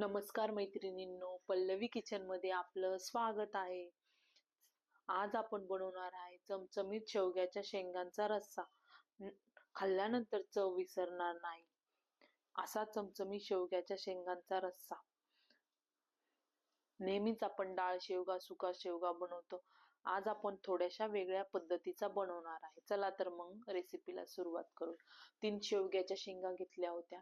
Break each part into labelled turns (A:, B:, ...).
A: नमस्कार मैत्रिणींनो पल्लवी किचनमध्ये आपलं स्वागत आहे. आज आपण बनवणार आहे चमचमीत शेवग्याच्या शेंगांचा रस्सा. खाल्ल्यानंतर चव विसरणार नाही. असा चमचमीत शेवग्याच्या शेंगांचा रस्सा. नेहमीच आपण डाळ शेवगा सुका शेवगा बनवतो. आज आपण थोड्याशा वेगळ्या पद्धतीचा बनवणार आहे. चला तर मग रेसिपीला सुरुवात करू. तीन शेवग्याच्या शेंगा घेतल्या होत्या.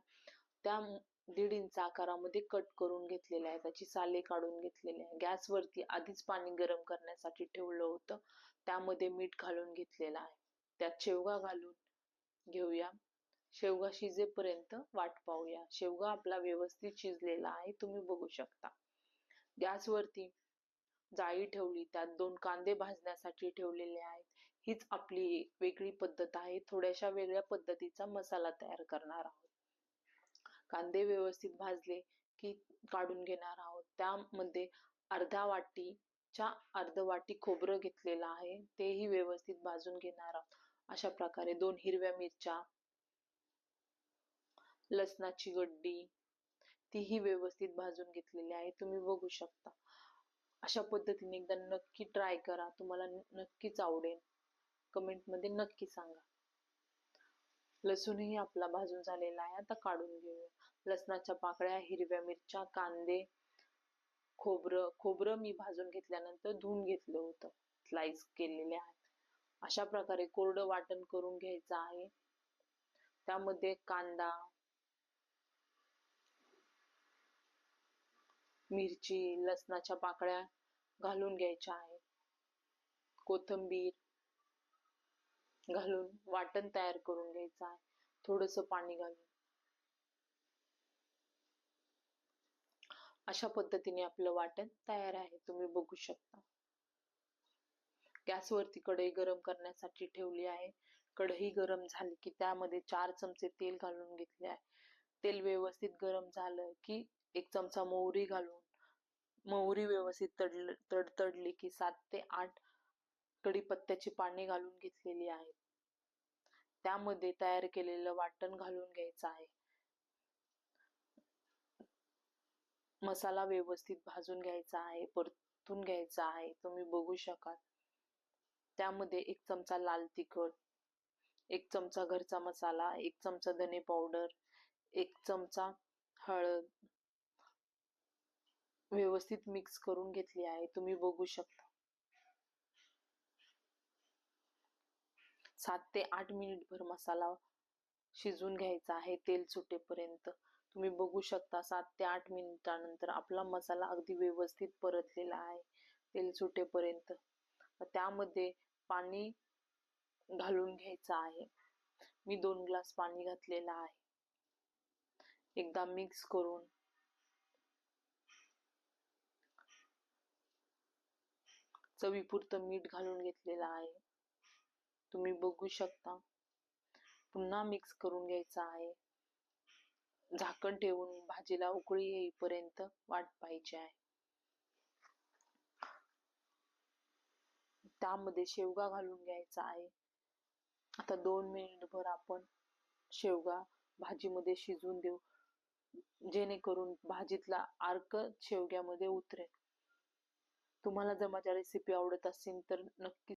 A: त्या दीड इंच आकारामध्ये कट करून घेतलेले आहे. त्याची साले काढून घेतलेली आहे. गॅसवरती आधीच पाणी गरम करण्यासाठी ठेवलं होतं. त्यामध्ये मीठ घालून घेतलेलं आहे. त्यात शेवगा घालून घेऊया. शेवगा शिजेपर्यंत वाट पाहूया. शेवगा आपला व्यवस्थित शिजलेला आहे. तुम्ही बघू शकता. गॅसवरती जाळी ठेवली. त्यात दोन कांदे भाजण्यासाठी ठेवलेले आहेत. हीच आपली वेगळी पद्धत आहे. थोड्याशा वेगळ्या पद्धतीचा मसाला तयार करणार आहोत. कांदे व्यवस्थित भाजले की काढून घेणार आहोत. त्यामध्ये अर्धा वाटीच्या अर्ध वाटी खोबरं घेतलेलं आहे. तेही व्यवस्थित भाजून घेणार आहोत. अशा प्रकारे दोन हिरव्या मिरच्या लसणाची गड्डी तीही व्यवस्थित भाजून घेतलेली आहे. तुम्ही बघू शकता. अशा पद्धतीने एकदा नक्की ट्राय करा. तुम्हाला नक्कीच आवडेल. कमेंटमध्ये नक्की सांगा. लसूणही आपला भाजून झालेला आहे. आता काढून घेऊया. लसणाच्या पाकळ्या हिरव्या मिरच्या कांदे खोबरं. खोबरं मी भाजून घेतल्यानंतर धुवून घेतलं होतं. स्लाइस केलेले आहेत अशा प्रकारे कोरडं वाटण करून घ्यायचं आहे. त्यामध्ये कांदा मिरची लसणाच्या पाकळ्या घालून घ्यायच्या आहेत. कोथिंबीर घालून वाटण तयार करून घ्यायचं आहे. थोडस पाणी घालून. अशा पद्धतीने आपलं वाटण तयार आहे. तुम्ही बघू शकता. गॅसवरती कढई गरम करण्यासाठी ठेवली आहे. कढई गरम झाली की त्यामध्ये चार चमचे तेल घालून घेतले आहे. तेल व्यवस्थित गरम झालं की एक चमचा मोहरी घालून मोहरी व्यवस्थित तडल तडतडली की सात ते आठ कडीपत्त्याची पाने घालून घेतलेली आहेत. त्यामध्ये तयार केलेलं वाटण घालून घ्यायचं आहे. मसाला व्यवस्थित भाजून घ्यायचा आहे परतून घ्यायचा आहे. तुम्ही बघू शकाल. त्यामध्ये एक चमचा लाल तिखट एक चमचा घरचा मसाला एक चमचा धने पावडर एक चमचा हळद व्यवस्थित मिक्स करून घेतली आहे. तुम्ही बघू शकता. सात ते आठ मिनिट भर मसाला शिजून घ्यायचा आहे तेल सुटेपर्यंत. तुम्ही बघू शकता सात ते आठ मिनिटानंतर आपला मसाला अगदी व्यवस्थित परतलेला आहे तेल सुटेपर्यंत. त्यामध्ये पाणी घालून घ्यायचं आहे. मी दोन ग्लास पाणी घातलेलं आहे. एकदा मिक्स करून. चवीपुरतं मीठ घालून घेतलेलं आहे. तुम्ही बघू शकता. पुन्हा मिक्स करून घ्यायचा आहे. झाकण ठेवून भाजीला उकळी येईपर्यंत वाट पाहिजे आहे. त्यामध्ये शेवगा घालून घ्यायचा आहे. आता दोन मिनिटभर आपण शेवगा भाजीमध्ये शिजून देऊ. जेणेकरून भाजीतला अर्क शेवग्यामध्ये उतरेल. तुम्हाला जर माझ्या रेसिपी आवडत असेल तर नक्की